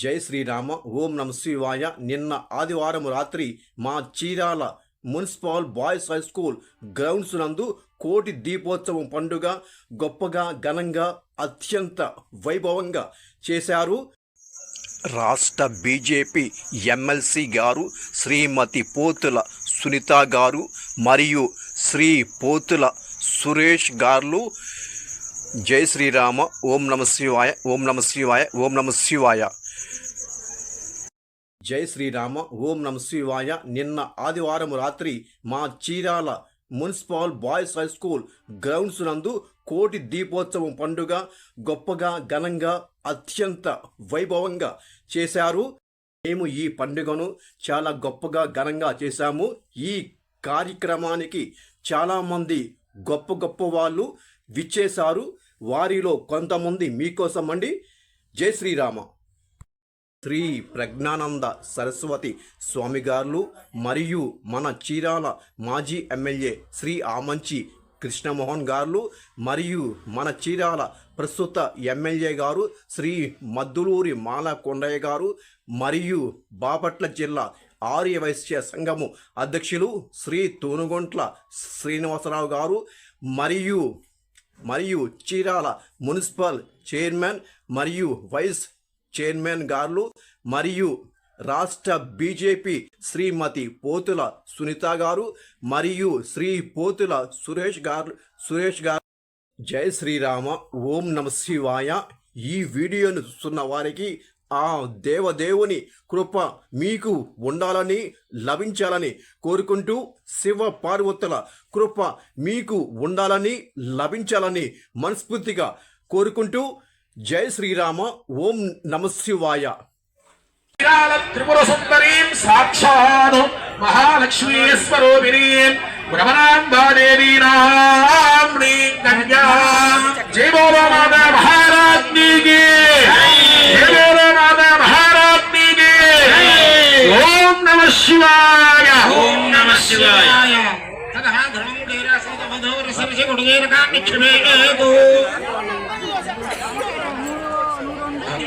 జై శ్రీరామ ఓం నమ శివాయ. నిన్న ఆదివారం రాత్రి మా Chirala municipal boys high school grounds నందు కోటి దీపోత్సవం పండుగ గొప్పగా ఘనంగా అత్యంత వైభవంగా చేశారు. రాష్ట్ర బీజేపీ ఎమ్మెల్సీ గారు శ్రీమతి పోతుల సునీత గారు మరియు శ్రీ పోతుల సురేష్ గారు జై శ్రీరామ ఓం నమ శివాయ ఓం నమ శివాయ ఓం నమ శివాయ. జై శ్రీరామ ఓం నమ శివాయ. నిన్న ఆదివారం రాత్రి మా Chirala municipal boys high school grounds నందు కోటి దీపోత్సవం పండుగ గొప్పగా ఘనంగా అత్యంత వైభవంగా చేశారు. మేము ఈ పండుగను చాలా గొప్పగా ఘనంగా చేశాము. ఈ కార్యక్రమానికి చాలామంది గొప్ప గొప్ప వాళ్ళు విచ్చేశారు. వారిలో కొంతమంది మీకోసం అండి. జై శ్రీరామ. శ్రీ ప్రజ్ఞానంద సరస్వతి స్వామిగారులు మరియు మన చీరాల మాజీ ఎమ్మెల్యే శ్రీ ఆమంచి కృష్ణమోహన్ గారు మరియు మన చీరాల ప్రస్తుత ఎమ్మెల్యే గారు శ్రీ మద్దులూరి మాల కొండయ్య గారు మరియు బాపట్ల జిల్లా ఆర్య వైశ్య సంఘము అధ్యక్షులు శ్రీ తూనుగొంట్ల శ్రీనివాసరావు గారు మరియు మరియు చీరాల మున్సిపల్ చైర్మన్ మరియు వైస్ చైర్మన్ గారు మరియు రాష్ట్ర బీజేపీ శ్రీమతి పోతుల సునీత గారు మరియు శ్రీ పోతుల సురేష్ గారు సురేష్ గారు. జై శ్రీరామ. ఓం నమ శివాయ. ఈ వీడియోను చూస్తున్న వారికి ఆ దేవదేవుని కృప మీకు ఉండాలని లభించాలని కోరుకుంటూ శివ పార్వతుల కృప మీకు ఉండాలని లభించాలని మనస్ఫూర్తిగా కోరుకుంటూ జై శ్రీరామ ఓం నమ శివాయ. శ్రీరాల త్రిపుర సుందరీం సాక్షాత్ మహాలక్ష్మీ స్వరూపిణీం భ్రమరాంబాదేవీనాంనీ కన్యా జై బోలో మాతా మహారాజ్ఞీకి జై బోలో మాతా మహారాజ్ఞీకి ఓం నమ శివాయ. ఓం నమ శివాయ. తదహ ధర్మం కైలాసోత వధోర సరసి గుడుగేరకాన్నిక్షుమేదు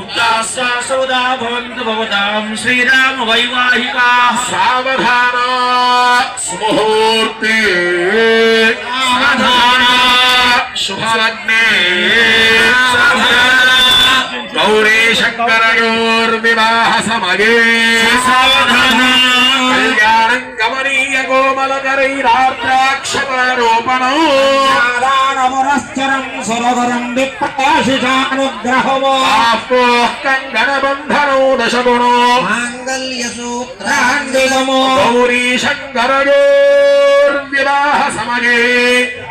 उक्तास्ता सौदा भवन्तु भवतां श्रीराम वैवाहिकाः सावधाना स्मुहूर्ते सावधाना शुभलग्ने गौरी शङ्करयोर्विवाहसमये सावधाना గమనీయ కోమలకరైరాద్రాక్షరూపణం నారాయణమురశ్చరం సురవరం విప్రకాశిషానుగ్రహమో ఆపోః కంగణబంధనో దశగుణో. మాంగల్యసూత్రాన్వితమో గౌరీ శంకరయోర్వివాహ సమగే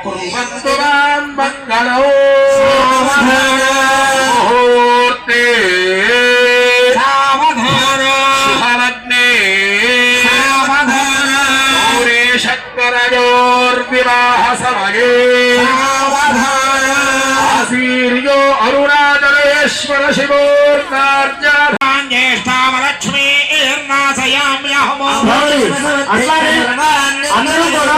కుర్వంతు మాం మంగళో శంకరయోర్వివాహ సమగే ఆశీర్యో అరుణాచలేశ్వర శివోర్నార్జ జ్యేష్ఠామలక్ష్మీ నాశయామ్యహమో అట్లానే అందరూ కూడా